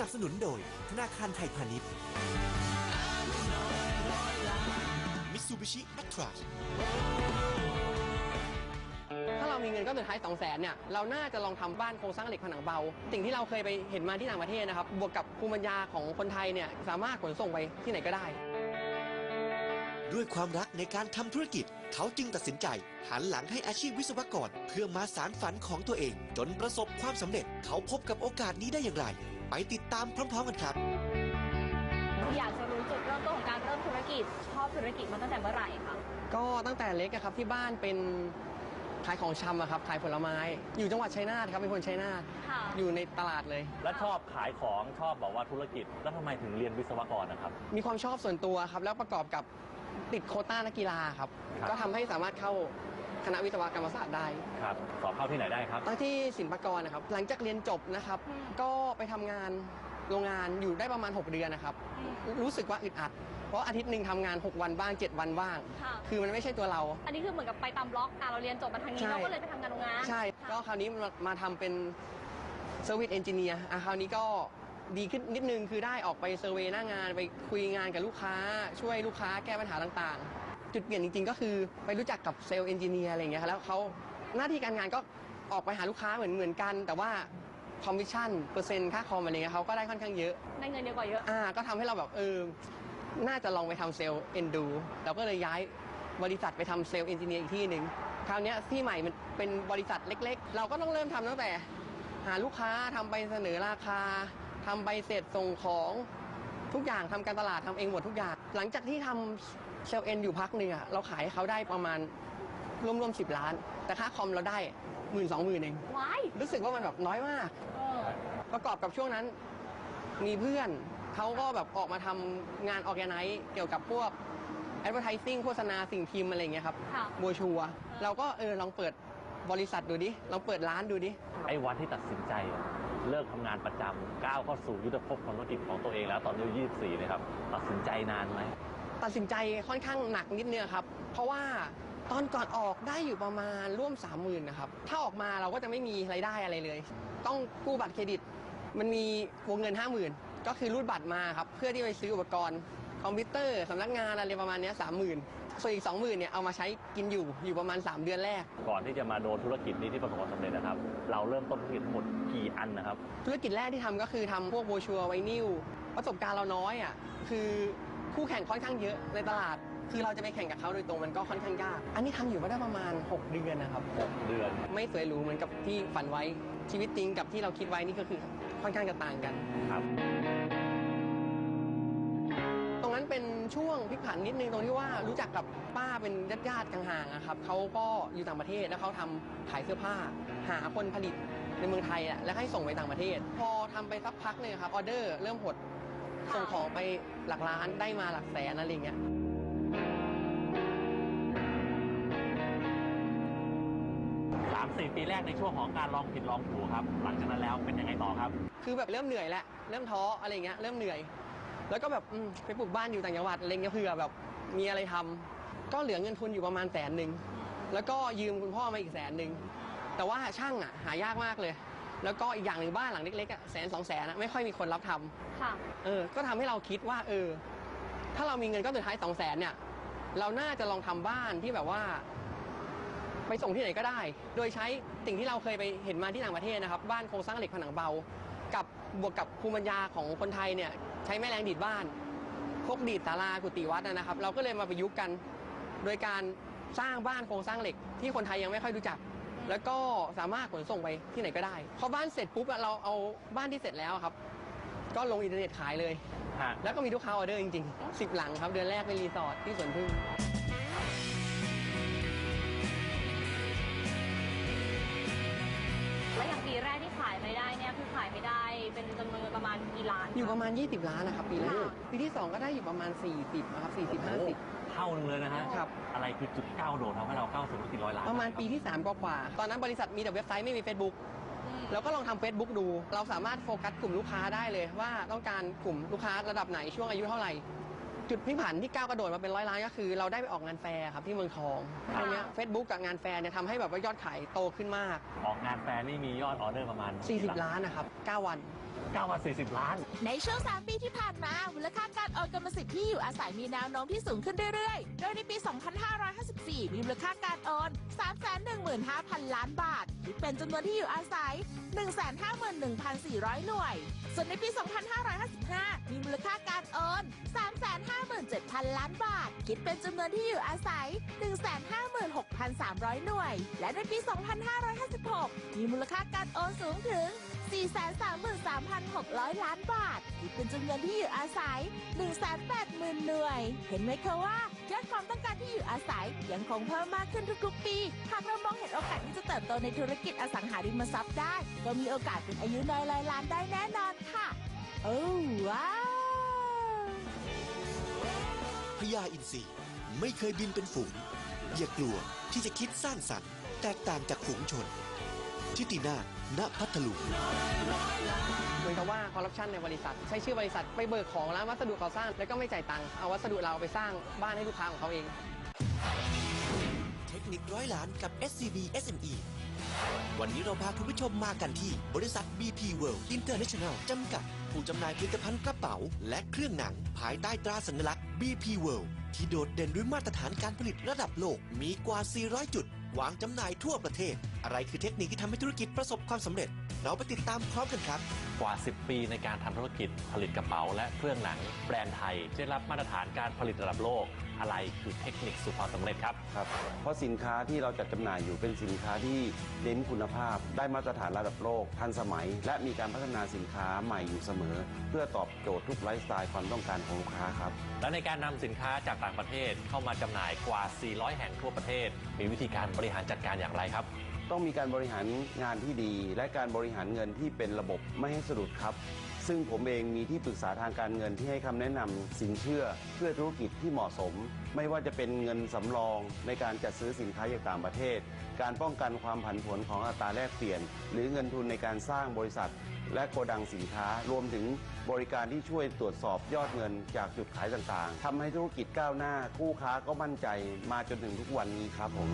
นับสนุนโดยธนาคารไทยพาณิชย์มิตซูบิชิแอตทราถ้าเรามีเงินก้อนสุดท้าย 2 0 0แสนเนี่ย เราน่าจะลองทำบ้านโครงสร้างเหล็กผนังเบา สิ่งที่เราเคยไปเห็นมาที่ต่างประเทศนะครับ บวกกับภูมิปัญญาของคนไทยเนี่ย สามารถขนส่งไปที่ไหนก็ได้ ด้วยความรักในการทำธุรกิจ เขาจึงตัดสินใจ หันหลังให้อาชีพวิศวกร เพื่อมาสารฝันของตัวเอง จนประสบความสำเร็จ เขาพบกับโอกาสนี้ได้อย่างไร ไปติดตามพร้อม ๆ กันครับ อยากจะรู้จุดเริ่มต้นของการเริ่มธุรกิจชอบธุรกิจมาตั้งแต่เมื่อไหร่คะก็ตั้งแต่เล็กอะครับที่บ้านเป็นขายของชำอะครับขายผลไม้ อยู่จังหวัดชัยนาทครับเป็นคนชัยนาทค่ะอยู่ในตลาดเลย แล้วชอบขายของชอบบอกว่าธุรกิจ แล้วทำไมถึงเรียนวิศวกรนะครับ มีความชอบส่วนตัวครับแล้วประกอบกับติดโควต้านักกีฬาครับ ครับ ก็ทำให้สามารถเข้า คณะวิศวกรรมศาสตร์ได้ ครับ สอบเข้าที่ไหนได้ครับ ตั้งที่ศิลปากรนะครับ หลังจากเรียนจบนะครับอืมก็ไปทำงานโรงงานอยู่ได้ประมาณ 6 เดือนนะครับ รู้สึกว่าอึดอัด เพราะอาทิตย์หนึ่งทำงาน 6 วันบ้าง 7 วันบ้าง ค่ะ คือมันไม่ใช่ตัวเรา อันนี้คือเหมือนกับไปตามบล็อกอะเราเรียนจบมาทางนี้ใช่ เราก็เลยไปทำงานโรงงานใช่ ก็ค่ะคราวนี้มามาทำเป็นเซอร์วิสเอนจิเนียร์อะคราวนี้ก็ ดีขึ้นนิดนึงคือได้ออกไปเซอร์เวย์หน้างานไปคุยงานกับลูกค้า ช่วยลูกค้าแก้ปัญหาต่างๆ จุดเปลี่ยนจริงๆ ก็คือไปรู้จักกับเซลล์เอนจิเนียร์อะไรอย่างเงี้ยครับแล้วเขาหน้าที่การงานก็ออกไปหาลูกค้าเหมือนเหมือนกัน แต่ว่าคอมมิชชั่นเปอร์เซ็นต์ค่าคอมอะไรเงี้ยเขาก็ได้ค่อนข้างเยอะได้เงินเยอะกว่าเยอะอ่าก็ทำให้เราแบบเออน่าจะลองไปทำเซลล์เอ็นดูเราก็เลยย้ายบริษัทไปทำเซลล์เอนจิเนียร์อีกที่หนึ่งคราวเนี้ยที่ใหม่มันเป็นบริษัทเล็ก ๆ เราก็ต้องเริ่มทำตั้งแต่หาลูกค้าทำไปเสนอราคา ทำใบเสร็จส่งของทุกอย่างทำการตลาดทำเองหมดทุกอย่าง หลังจากที่ทำเซลล์เอ็นอยู่พักหนึ่งอะเราขายให้เขาได้ประมาณรวมๆสิบล้าน แต่ค่าคอมเราได้หมื่นสองหมื่นเองว้ายรู้สึกว่ามันแบบน้อยมากเออประกอบกับช่วงนั้น มีเพื่อนเขาก็แบบออกมาทำงานออแกไนซ์เกี่ยวกับพวก advertising โฆษณาสิ่งพิมพ์อะไรอย่างเงี้ยครับค่ะโบรชัวร์เราก็เออลองเปิด บริษัทดูดิลองเปิดร้านดูดิ ไอ้วันที่ตัดสินใจเลิกทำงานประจำก้าวเข้าสู่ยุทธภพของธุรกิจของตัวเองแล้วตอนอายุ24เนะครับตัดสินใจนานไหมตัดสินใจค่อนข้างหนักนิดนึงครับ เพราะว่าตอนก่อนออกได้อยู่ประมาณร่วม 3 0,000นะครับ ถ้าออกมาเราก็จะไม่มีรายได้อะไรเลย ต้องกู้บัตรเครดิต มันมีวงเงิน 50,000 ก็คือรูดบัตรมาครับ เพื่อที่ไปซื้ออุปกรณ์ คอมพิวเตอร์สำนักงานอะไรประมาณเนี้สามหมื่นส่วนอีก20,000เนี่ยเอามาใช้กินอยู่อยู่ประมาณ 3 เดือนแรก ก่อนที่จะมาโดนธุรกิจนี้ที่ประสบความสำเร็จนะครับ เราเริ่มต้นธุรกิจทั้งหมดกี่อันนะครับ ธุรกิจแรกที่ทำก็คือทำพวกโบชัวไวนิลประสบการณ์เราน้อยอะคือคู่แข่งค่อนข้างเยอะในตลาด คือเราจะไปแข่งกับเขาโดยตรงมันก็ค่อนข้างยาก อันนี้ทำอยู่มาได้ประมาณ 6 เดือนนะครับ 6 เดือน ไม่สวยหรูเหมือนกับที่ฝันไว้ชีวิตจริงกับที่เราคิดไว้นี่ก็คือค่อนข้างจะต่างกันครับตรง นั้นเป็นช่วงพลิกผันนิดนึงตรงที่ว่ารู้จักกับป้าเป็นญาติญาติๆห่างๆนะครับเขาก็อยู่ต่างประเทศแล้วเขาทำขายเสื้อผ้า หาคนผลิตในเมืองไทยอะแล้วให้ส่งไปต่างประเทศ พอทำไปสักพักหนึ่งครับออเดอร์เริ่มหดส่งของไปหลักล้านได้มาหลักแสนอะไรอย่างเงี้ย3-4ปีแรกในช่วงของการลองผิดลองถูกครับ หลังจากนั้นแล้วเป็นยังไงต่อครับ คือแบบเริ่มเหนื่อยแล้วเริ่มท้ออะไรอย่างเงี้ยเริ่มเหนื่อย แล้วก็แบบอืมไปปลูกบ้านอยู่ต่างจังหวัดอะไรเงี้ยเผื่อแบบมีอะไรทำก็เหลือเงินทุนอยู่ประมาณแสนหนึ่งแล้วก็ยืมคุณพ่อมาอีกแสนหนึ่งแต่ว่าช่างอะหายากมากเลย แล้วก็อีกอย่างหนึ่งบ้านหลังเล็กๆอะแสนสองแสนอะไม่ค่อยมีคนรับทำ ค่ะ เออ ก็ทำให้เราคิดว่า เออ ถ้าเรามีเงินก้อนสุดท้ายสองแสนเนี่ย เราน่าจะลองทำบ้านที่แบบว่า ไปส่งที่ไหนก็ได้ โดยใช้สิ่งที่เราเคยไปเห็นมาที่ต่างประเทศนะครับ บ้านโครงสร้างเหล็กผนังเบา กับบวกกับภูมิปัญญาของคนไทยเนี่ยใช้แม่แรงดีดบ้าน พวกดีดศาลากุฏิวัดนะนะครับ เราก็เลยมาประยุกต์กัน โดยการสร้างบ้านโครงสร้างเหล็ก ที่คนไทยยังไม่ค่อยรู้จัก แล้วก็สามารถขนส่งไปที่ไหนก็ได้พอบ้านเสร็จปุ๊บอะเราเอาบ้านที่เสร็จแล้วอะครับ ก็ลงอินเทอร์เน็ตขายเลยฮะแล้วก็มีลูกค้าออเดอร์จริงๆ10 หลังครับเดือนแรกเป็นรีสอร์ทที่สวนพึ่ง ขายไม่ได้เป็นจำนวนเงินประมาณกี่ล้านคอยู่ประมาณ 20 ล้านนะครับปีแรกค่ะปีที่ 2 ก็ได้อยู่ประมาณ 40นะครับ40โอ้50 เท่านึงเลยนะฮะครับ อะไรคือจุดก้าวโดดทำให้เราก้าวสู่ธุรกิจร้อยล้านประมาณปีที่ 3กว่าๆตอนนั้นบริษัทมีแต่เว็บไซต์ไม่มี Facebook อืมเราก็ลองทำ Facebook ดู เราสามารถโฟกัสกลุ่มลูกค้าได้เลยว่าต้องการกลุ่มลูกค้าระดับไหนช่วงอายุเท่าไหร่ จุดพลิกผันที่ก้าวกระโดดมาเป็นร้อยล้านก็คือ เราได้ไปออกงานแฟร์ครับที่เมืองทองค่ะตรงเนี้เฟซบุ๊กกับงานแฟร์เนี่ยทำให้แบบว่ายอดขายโตขึ้นมาก ออกงานแฟร์นี่มียอดออเดอร์ประมาณ40 ล้านนะครับ9วัน 9วัน40 ล้าน ในช่วง 3 ปีที่ผ่านมามูลค่าการโอนกรรมสิทธิ์ที่อยู่อาศัยมีแนวโน้มที่สูงขึ้นเรื่อยๆ โดยในปี 4 มีมูลค่าการโอน 315,000 ล้านบาทคิดเป็นจำนวนที่อยู่อาศัย 151,400 หน่วย ส่วนในปี 2555 มีมูลค่าการโอน 357,000 ล้านบาท คิดเป็นจำนวนที่อยู่อาศัย 156,300 หน่วย และในปี 2556 มีมูลค่าการโอนสูงถึง 433,600 ล้านบาทคิดเป็นจำนวนที่อยู่อาศัย 180,000 หน่วย เห็นไหมคะว่ายอดความต้องการที่อยู่อาศัยยังคงเพิ่มมากขึ้นทุกๆปี หากเรามองเห็นโอกาสที่จะเติบโตในธุรกิจอสังหาริมทรัพย์ได้ ก็มีโอกาสเป็นอายุน้อยร้อยล้านได้แน่นอนค่ะ โอ้ว้าวพญาอินทรีไม่เคยบินเป็นฝูงอย่ากลัวที่จะคิดสร้างสรรค์แตกต่างจากฝูงชน ทิตินาถณพัทลุง เหมือนกับว่าคอร์รัปชันในบริษัท ใช้ชื่อบริษัทไปเบิกของร้านวัสดุก่อสร้าง แล้วก็ไม่จ่ายตังค์เอาวัสดุเราไปสร้างบ้านให้ลูกค้าของเขาเอง เทคนิคร้อยล้านกับ SCB SME วันนี้เราพาคุณผู้ชมมากันที่บริษัท BP World International จำกัด ผู้จำหน่ายผลิตภัณฑ์กระเป๋า และเครื่องหนัง ภายใต้ตราสัญลักษณ์ BP World ที่โดดเด่นด้วยมาตรฐานการผลิตระดับโลก มีกว่า 400 จุด วางจำหน่ายทั่วประเทศ อะไรคือเทคนิคที่ทำให้ธุรกิจประสบความสำเร็จ เราไปติดตามพร้อมกันครับ กว่า 10 ปีในการทำธุรกิจผลิตกระเป๋าและเครื่องหนังแบรนด์ไทยที่ได้รับมาตรฐานการผลิตระดับโลก อะไรคือเทคนิคสู่ความสำเร็จครับ ครับ เพราะสินค้าที่เราจัดจำหน่ายอยู่เป็นสินค้าที่เน้นคุณภาพ ได้มาตรฐานระดับโลก ทันสมัย และมีการพัฒนาสินค้าใหม่อยู่เสมอ เพื่อตอบโจทย์ทุกไลฟ์สไตล์ความต้องการของลูกค้าครับ และในการนำสินค้าจากต่างประเทศเข้ามาจำหน่ายกว่า 400 แห่งทั่วประเทศ มีวิธีการบริหารจัดการอย่างไรครับ ต้องมีการบริหารงานที่ดี และการบริหารเงินที่เป็นระบบไม่ให้สะดุดครับ ซึ่งผมเองมีที่ปรึกษาทางการเงินที่ให้คำแนะนำสินเชื่อเพื่อธุรกิจที่เหมาะสม ไม่ว่าจะเป็นเงินสำรองในการจัดซื้อสินค้าจากต่างประเทศ การป้องกันความผันผวนของอัตราแลกเปลี่ยน หรือเงินทุนในการสร้างบริษัท และโกดังสินค้ารวมถึงบริการที่ช่วยตรวจสอบยอดเงินจากจุดขายต่างๆทำให้ธุรกิจก้าวหน้า คู่ค้าก็มั่นใจมาจนถึงทุกวันนี้ครับผม